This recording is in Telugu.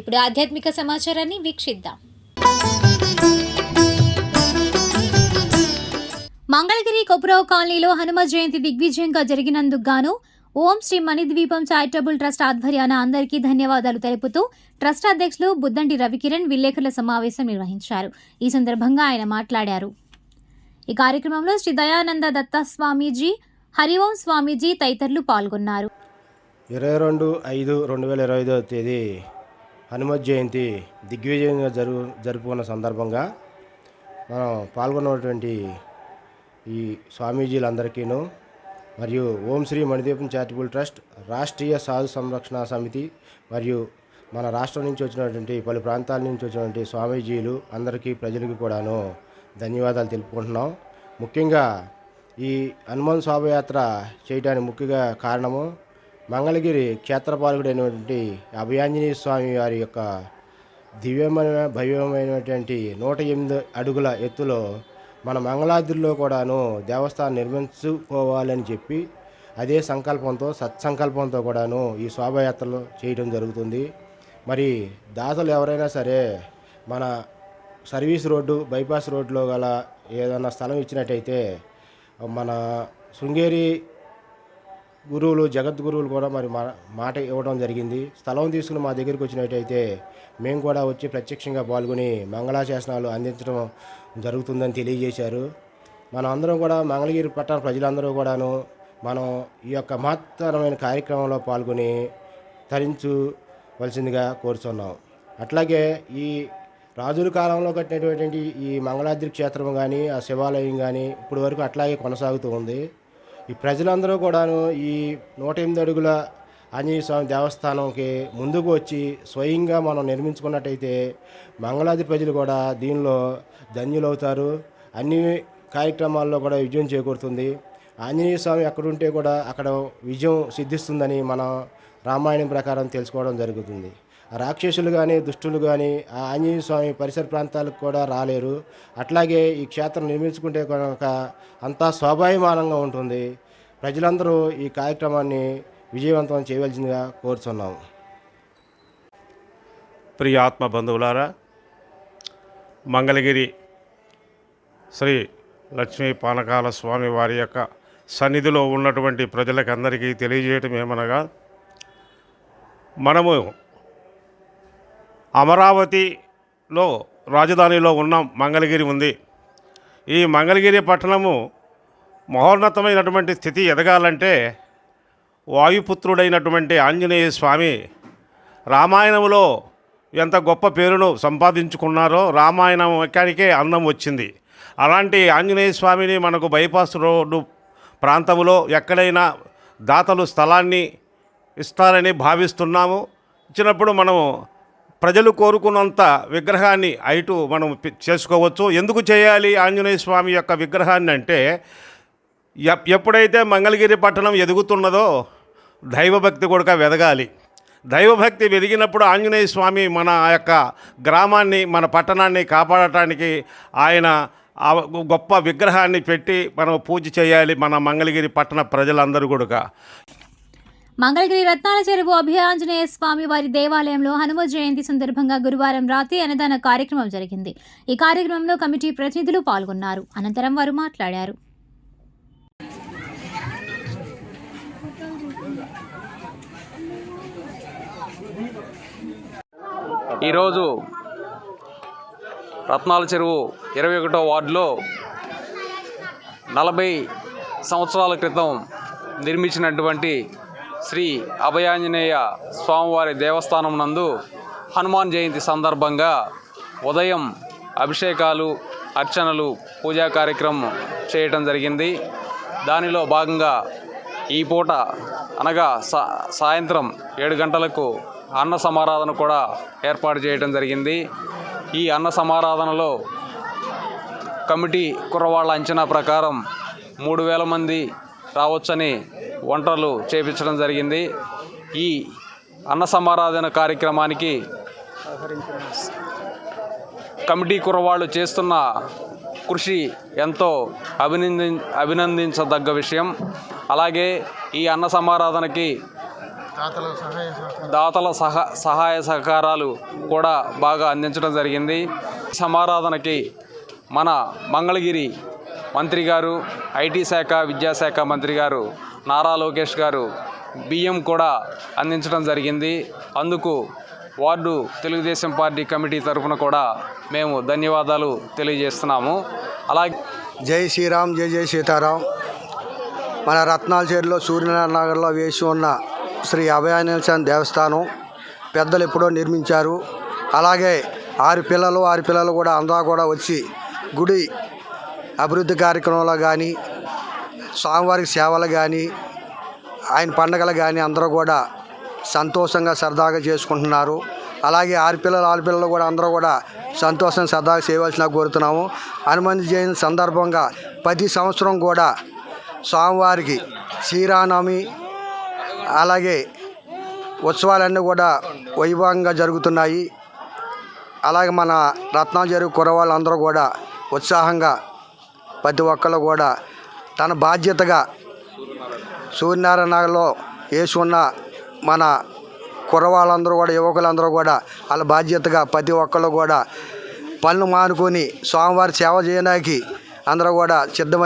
ఇప్పుడు ఆధ్యాత్మిక సమాచారాన్ని వీక్షిద్దాం. మంగళగిరి కొపురావు కాలనీలో హనుమ జయంతి దిగ్విజయంగా జరిగినందుకు గాను ఓం శ్రీ మణిద్వీపం చారిటబుల్ ట్రస్ట్ ఆధ్వర్యాన అందరికీ ధన్యవాదాలు తెలుపుతూ ట్రస్ట్ అధ్యక్షులు బుద్దంటి రవికిరణ్ విలేకరుల సమావేశం నిర్వహించారు. ఈ సందర్భంగా ఆయన మాట్లాడారు. ఈ కార్యక్రమంలో శ్రీ దయానంద దత్త స్వామీజీ హరిఓం స్వామీజీ తదితరులు పాల్గొన్నారు. ఇరవై రెండు ఐదు రెండు వేల ఇరవై ఐదో తేదీ హనుమత్ జయంతి దిగ్విజయంగా జరుగు జరుపుకున్న సందర్భంగా మనం పాల్గొన్నటువంటి ఈ స్వామీజీలందరికీను మరియు ఓం శ్రీ మణిదీపం చారిటబుల్ ట్రస్ట్ రాష్ట్రీయ సాధు సంరక్షణ సమితి మరియు మన రాష్ట్రం నుంచి వచ్చినటువంటి పలు ప్రాంతాల నుంచి వచ్చినటువంటి స్వామీజీలు అందరికీ ప్రజలకు కూడాను ధన్యవాదాలు తెలుపుకుంటున్నాం. ముఖ్యంగా ఈ హనుమాన్ శోభయాత్ర చేయడానికి ముఖ్యంగా కారణము మంగళగిరి క్షేత్రపాలకుడైనటువంటి అభయాంజనేయ స్వామి వారి యొక్క దివ్యమైన భవ్యమైనటువంటి నూట ఎనిమిది అడుగుల ఎత్తులో మన మంగళాద్రిలో కూడాను దేవస్థానం నిర్మించుకోవాలని చెప్పి అదే సంకల్పంతో సత్సంకల్పంతో కూడాను ఈ శోభయాత్రలు చేయడం జరుగుతుంది. మరి దాతలు ఎవరైనా సరే మన సర్వీస్ రోడ్డు బైపాస్ రోడ్లో గల ఏదైనా స్థలం ఇచ్చినట్టయితే మన శృంగేరి గురువులు జగద్గురువులు కూడా మరి మా మాట ఇవ్వడం జరిగింది. స్థలం తీసుకుని మా దగ్గరికి వచ్చినట్టయితే మేము కూడా వచ్చి ప్రత్యక్షంగా పాల్గొని మంగళాశాసనాలు అందించడం జరుగుతుందని తెలియజేశారు. మనం అందరం కూడా మంగళగిరి పట్టణ ప్రజలందరూ కూడాను మనం ఈ యొక్క మహత్తరమైన కార్యక్రమంలో పాల్గొని తరించవలసిందిగా కోరుతున్నాం అట్లాగే ఈ రాజుల కాలంలో కట్టినటువంటి ఈ మంగళాద్రి క్షేత్రం కానీ ఆ శివాలయం కానీ ఇప్పటి వరకు అట్లాగే కొనసాగుతూ ఉంది. ఈ ప్రజలందరూ కూడాను ఈ నూట ఎనిమిది అడుగుల ఆంజనేయ స్వామి దేవస్థానంకి ముందుకు వచ్చి స్వయంగా మనం నిర్మించుకున్నట్టయితే మంగళాది ప్రజలు కూడా దీనిలో ధన్యులవుతారు. అన్ని కార్యక్రమాల్లో కూడా విజయం చేకూరుతుంది. ఆంజనేయ స్వామి ఎక్కడుంటే కూడా అక్కడ విజయం సిద్ధిస్తుందని మనం రామాయణం ప్రకారం తెలుసుకోవడం జరుగుతుంది. రాక్షసులు కానీ దుష్టులు కానీ ఆ ఆంజనేయ స్వామి పరిసర ప్రాంతాలకు కూడా రాలేరు. అట్లాగే ఈ క్షేత్రం నిర్మించుకుంటే కనుక అంతా స్వాభావిమానంగా ఉంటుంది. ప్రజలందరూ ఈ కార్యక్రమాన్ని విజయవంతం చేయవలసిందిగా కోరుతున్నాం ప్రియ ఆత్మ బంధువులారా మంగళగిరి శ్రీ లక్ష్మీ పానకాల స్వామి వారి యొక్క సన్నిధిలో ఉన్నటువంటి ప్రజలకందరికీ తెలియజేయటం ఏమనగా మనము అమరావతిలో రాజధానిలో ఉన్న మంగళగిరి ఉంది. ఈ మంగళగిరి పట్టణము మహోన్నతమైనటువంటి స్థితి ఎదగాలంటే వాయుపుత్రుడైనటువంటి ఆంజనేయ స్వామి రామాయణంలో ఎంత గొప్ప పేరును సంపాదించుకున్నారో రామాయణం ఎక్కడికే అన్నం వచ్చింది. అలాంటి ఆంజనేయ స్వామిని మనకు బైపాస్ రోడ్డు ప్రాంతంలో ఎక్కడైనా దాతలు స్థలాన్ని ఇస్తారని భావిస్తున్నాము. ఇచ్చినప్పుడు మనము ప్రజలు కోరుకున్నంత విగ్రహాన్ని ఐటు మనం చేసుకోవచ్చు. ఎందుకు చేయాలి ఆంజనేయ స్వామి యొక్క విగ్రహాన్ని అంటే ఎప్- ఎప్పుడైతే మంగళగిరి పట్టణం ఎదుగుతున్నదో దైవభక్తి కూడా వెదగాలి. దైవభక్తి వెదిగినప్పుడు ఆంజనేయ స్వామి మన యొక్క గ్రామాన్ని మన పట్టణాన్ని కాపాడటానికి ఆయన ఆ గొప్ప విగ్రహాన్ని పెట్టి మనం పూజ చేయాలి మన మంగళగిరి పట్టణ ప్రజలందరూ కూడా మంగళగిరి రత్నాల చెరువు అభయాంజనేయ స్వామి వారి దేవాలయంలో హనుమ జయంతి సందర్భంగా గురువారం రాత్రి అన్నదాన కార్యక్రమం జరిగింది. ఈ కార్యక్రమంలో కమిటీ ప్రతినిధులు పాల్గొన్నారు. అనంతరం వారు మాట్లాడారు. ఈరోజు రత్నాల చెరువు ఇరవై ఒకటో వార్డులో నలభై సంవత్సరాల క్రితం నిర్మించినటువంటి శ్రీ అభయాంజనేయ స్వామివారి దేవస్థానం నందు హనుమాన్ జయంతి సందర్భంగా ఉదయం అభిషేకాలు అర్చనలు పూజా కార్యక్రమం చేయటం జరిగింది. దానిలో భాగంగా ఈ పూట అనగా సా సాయంత్రం ఏడు గంటలకు అన్న సమారాధన కూడా ఏర్పాటు చేయడం జరిగింది. ఈ అన్న సమారాధనలో కమిటీ కుర్రవాళ్ళ అంచనా ప్రకారం మూడు వేల మంది రావచ్చని వంటలు చేపించడం జరిగింది. ఈ అన్న సమారాధన కార్యక్రమానికి కమిటీ కుర్రవాళ్ళు చేస్తున్న కృషి ఎంతో అభినంది అభినందించదగ్గ విషయం. అలాగే ఈ అన్న సమారాధనకి దాతల సహా సహాయ సహకారాలు కూడా బాగా అందించడం జరిగింది. సమారాధనకి మన మంగళగిరి మంత్రి గారు ఐటీ శాఖ విద్యాశాఖ మంత్రి గారు నారా లోకేష్ గారు బియ్యం కూడా అందించడం జరిగింది. అందుకు వార్డు తెలుగుదేశం పార్టీ కమిటీ తరఫున కూడా మేము ధన్యవాదాలు తెలియజేస్తున్నాము. అలాగే జై శ్రీరామ్ జై జై సీతారాం. మన రత్నాల చేరులో సూర్యనారాయణ నగర్లో వేసి ఉన్న శ్రీ అభయానిల్సన్ దేవస్థానం పెద్దలు ఎప్పుడో నిర్మించారు. అలాగే ఆరు పిల్లలు ఆరు పిల్లలు కూడా అందరూ కూడా వచ్చి గుడి అభివృద్ధి కార్యక్రమంలో కానీ స్వామివారికి సేవలు కానీ ఆయన పండగలు కానీ అందరూ కూడా సంతోషంగా సరదాగా చేసుకుంటున్నారు. అలాగే ఆడపిల్లలు ఆడపిల్లలు కూడా అందరూ కూడా సంతోషంగా సరదాగా చేయవలసిన కోరుతున్నాము. హనుమంత జయంతి సందర్భంగా ప్రతి సంవత్సరం కూడా స్వామివారికి శ్రీరామనవమి అలాగే ఉత్సవాలన్నీ కూడా వైభవంగా జరుగుతున్నాయి. అలాగే మన రత్నాచారి కురవాళ్ళందరూ కూడా ఉత్సాహంగా ప్రతి ఒక్కళ్ళు కూడా తన బాధ్యతగా సూర్యనారాయణ నగర్లో వేసి ఉన్న మన కుర్రవాళ్ళందరూ కూడా యువకులందరూ కూడా వాళ్ళ బాధ్యతగా ప్రతి ఒక్కళ్ళు కూడా పనులు మానుకొని స్వామివారి సేవ చేయడానికి అందరూ కూడా సిద్ధమై